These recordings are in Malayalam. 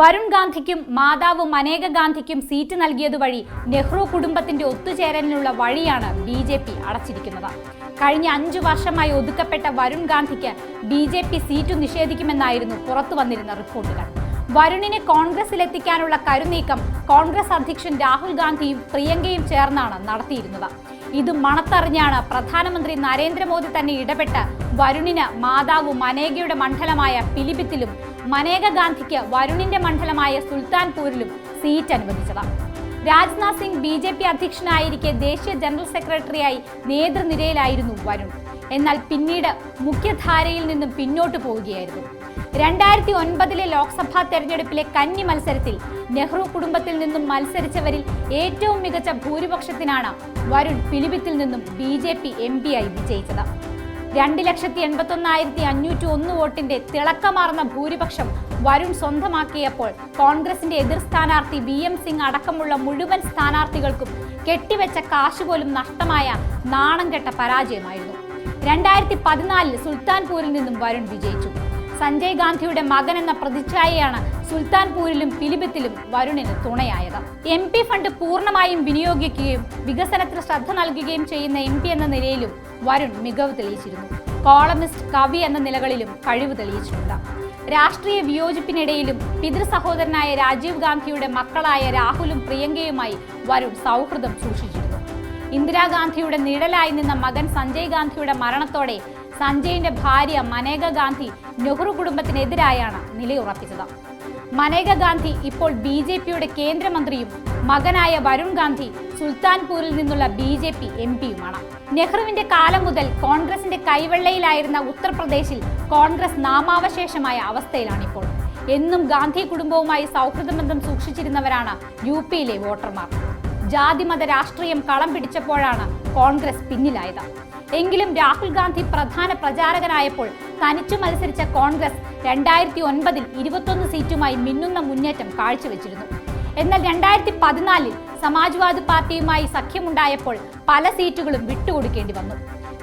വരുൺ ഗാന്ധിക്കും മാതാവ് മനേക ഗാന്ധിക്കും സീറ്റ് നൽകിയത് വഴി നെഹ്റു കുടുംബത്തിന്റെ ഒത്തുചേരലിനുള്ള വഴിയാണ് ബി ജെ പി അടച്ചിരിക്കുന്നത്. കഴിഞ്ഞ അഞ്ചു വർഷമായി ഒതുക്കപ്പെട്ട വരുൺ ഗാന്ധിക്ക് ബി ജെ പി സീറ്റ് നിഷേധിക്കുമെന്നായിരുന്നു പുറത്തു വന്നിരുന്ന റിപ്പോർട്ടുകൾ. വരുണിനെ കോൺഗ്രസിലെത്തിക്കാനുള്ള കരുനീക്കം കോൺഗ്രസ് അധ്യക്ഷൻ രാഹുൽ ഗാന്ധിയും പ്രിയങ്കയും ചേർന്നാണ് നടത്തിയിരുന്നത്. ഇത് മണത്തറിഞ്ഞാണ് പ്രധാനമന്ത്രി നരേന്ദ്രമോദി തന്നെ ഇടപെട്ട് വരുണിന് മാതാവ് മനേകയുടെ മണ്ഡലമായ പിലിഭിത്തിലും മനേക ഗാന്ധിക്ക് വരുണിന്റെ മണ്ഡലമായ സുൽത്താൻപൂരിലും സീറ്റ് അനുവദിച്ചത്. Rajnath Singh B J P അധ്യക്ഷനായിരിക്കെ ദേശീയ ജനറൽ സെക്രട്ടറിയായി നേതൃനിരയിലായിരുന്നു വരുൺ. എന്നാൽ പിന്നീട് മുഖ്യധാരയിൽ നിന്നും പിന്നോട്ട് പോവുകയായിരുന്നു. രണ്ടായിരത്തി ഒൻപതിലെ ലോക്സഭാ തെരഞ്ഞെടുപ്പിലെ കന്നി മത്സരത്തിൽ നെഹ്റു കുടുംബത്തിൽ നിന്നും മത്സരിച്ചവരിൽ ഏറ്റവും മികച്ച ഭൂരിപക്ഷത്തിനാണ് വരുൺ പിലിഭിത്തിൽ നിന്നും ബി ജെ പി എം ആയി വിജയിച്ചത്. രണ്ട് ലക്ഷത്തി എൺപത്തി ഒന്നായിരത്തി അഞ്ഞൂറ്റി ഒന്ന് വോട്ടിന്റെ തിളക്കമാർന്ന ഭൂരിപക്ഷം വരുൺ സ്വന്തമാക്കിയപ്പോൾ കോൺഗ്രസിന്റെ എതിർ സ്ഥാനാർത്ഥി വി എം സിംഗ് അടക്കമുള്ള മുഴുവൻ സ്ഥാനാർത്ഥികൾക്കും കെട്ടിവെച്ച കാശ് പോലും നഷ്ടമായ നാണം കെട്ട പരാജയമായിരുന്നു. രണ്ടായിരത്തി പതിനാലിൽ സുൽത്താൻപൂരിൽ നിന്നും വരുൺ വിജയിച്ചു. സഞ്ജയ് ഗാന്ധിയുടെ മകൻ എന്ന പ്രതിച്ഛായയാണ് സുൽത്താൻപൂരിലും പിലിബത്തിലും വരുണിന് തുണയായത്. എം പി ഫണ്ട് പൂർണമായും വിനിയോഗിക്കുകയും വികസനത്തിൽ ശ്രദ്ധ നൽകുകയും ചെയ്യുന്ന എം പി എന്ന നിലയിലും വരുൺ മികവ് തെളിയിച്ചിരുന്നു. കോളമിസ്റ്റ് കവി എന്ന നിലകളിലും കഴിവ് തെളിയിച്ചിട്ടുണ്ട്. രാഷ്ട്രീയ വിയോജിപ്പിനിടയിലും പിതൃ സഹോദരനായ രാജീവ് ഗാന്ധിയുടെ മക്കളായ രാഹുലും പ്രിയങ്കയുമായി വരുൺ സൗഹൃദം സൂക്ഷിച്ചിരുന്നു. ഇന്ദിരാഗാന്ധിയുടെ നിഴലായി നിന്ന മകൻ സഞ്ജയ് ഗാന്ധിയുടെ മരണത്തോടെ സഞ്ജയിന്റെ ഭാര്യ മനേക ഗാന്ധി നെഹ്റു കുടുംബത്തിനെതിരായാണ് നിലയുറപ്പിച്ചത് മനേക ഗാന്ധി ഇപ്പോൾ ബി ജെ പിയുടെ കേന്ദ്രമന്ത്രിയും മകനായ വരുൺ ഗാന്ധി സുൽത്താൻപൂരിൽ നിന്നുള്ള ബി ജെ പി എം പിയുമാണ്. നെഹ്റുവിന്റെ കാലം മുതൽ കോൺഗ്രസിന്റെ കൈവെള്ളയിലായിരുന്ന ഉത്തർപ്രദേശിൽ കോൺഗ്രസ് നാമാവശേഷമായ അവസ്ഥയിലാണിപ്പോൾ എന്നും ഗാന്ധി കുടുംബവുമായി സൗഹൃദബന്ധം സൂക്ഷിച്ചിരുന്നവരാണ് യു പിയിലെ വോട്ടർമാർ. ജാതിമത രാഷ്ട്രീയം കളം പിടിച്ചപ്പോഴാണ് കോൺഗ്രസ് പിന്നിലായത്. എങ്കിലും രാഹുൽ ഗാന്ധി പ്രധാന പ്രചാരകനായപ്പോൾ തനിച്ചു മത്സരിച്ച കോൺഗ്രസ് രണ്ടായിരത്തി ഒൻപതിൽ ഇരുപത്തൊന്ന് സീറ്റുമായി മിന്നുന്ന മുന്നേറ്റം കാഴ്ചവെച്ചിരുന്നു. എന്നാൽ രണ്ടായിരത്തി പതിനാലിൽ സമാജ്വാദി പാർട്ടിയുമായി സഖ്യമുണ്ടായപ്പോൾ പല സീറ്റുകളും വിട്ടുകൊടുക്കേണ്ടി വന്നു.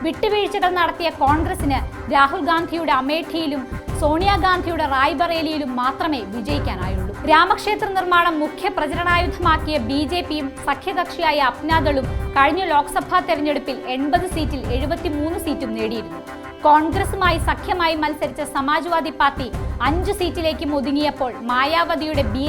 വിട്ടുവീഴ്ചകൾ നടത്തിയ കോൺഗ്രസിന് രാഹുൽ ഗാന്ധിയുടെ അമേഠിയിലും സോണിയാഗാന്ധിയുടെ റായ്ബറേലിയിലും മാത്രമേ വിജയിക്കാനായുള്ളൂ. രാമക്ഷേത്ര നിർമ്മാണം മുഖ്യ പ്രചരണായുധമാക്കിയ ബി ജെ പിയും സഖ്യകക്ഷിയായ അപ്നാദളും കഴിഞ്ഞ ലോക്സഭാ തെരഞ്ഞെടുപ്പിൽ എൺപത് സീറ്റിൽ എഴുപത്തിമൂന്ന് സീറ്റും നേടിയിരുന്നു. കോൺഗ്രസുമായി സഖ്യമായി മത്സരിച്ച സമാജ്വാദി പാർട്ടി അഞ്ചു സീറ്റിലേക്കും ഒതുങ്ങിയപ്പോൾ മായാവതിയുടെ ബി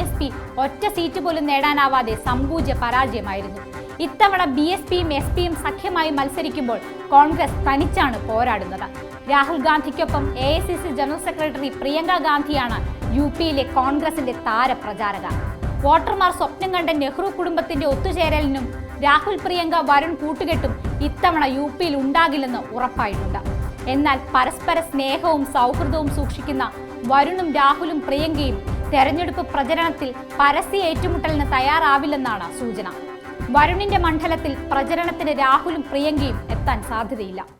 ഒറ്റ സീറ്റ് പോലും നേടാനാവാതെ സമ്പൂജ്യ പരാജയമായിരുന്നു. ഇത്തവണ ബി എസ് പിയും എസ് പിയും സഖ്യമായി മത്സരിക്കുമ്പോൾ കോൺഗ്രസ് തനിച്ചാണ് പോരാടുന്നത്. Rahul ഗാന്ധിക്കൊപ്പം A I C C general secretary Priyanka ഗാന്ധിയാണ് U പിയിലെ കോൺഗ്രസിന്റെ താരപ്രചാരക. വോട്ടർമാർ സ്വപ്നം കണ്ട നെഹ്റു കുടുംബത്തിന്റെ ഒത്തുചേരലിനും രാഹുൽ പ്രിയങ്ക വരുൺ കൂട്ടുകെട്ടും ഇത്തവണ യു പിയിൽ ഉണ്ടാകില്ലെന്ന് ഉറപ്പായിട്ടുണ്ട്. എന്നാൽ പരസ്പര സ്നേഹവും സൗഹൃദവും സൂക്ഷിക്കുന്ന വരുണും രാഹുലും പ്രിയങ്കയും തെരഞ്ഞെടുപ്പ് പ്രചരണത്തിൽ പരസ്യ ഏറ്റുമുട്ടലിന് തയ്യാറാവില്ലെന്നാണ് സൂചന. വരുണിന്റെ മണ്ഡലത്തിൽ പ്രചരണത്തിന് രാഹുലും പ്രിയങ്കയും എത്താൻ സാധ്യതയില്ല.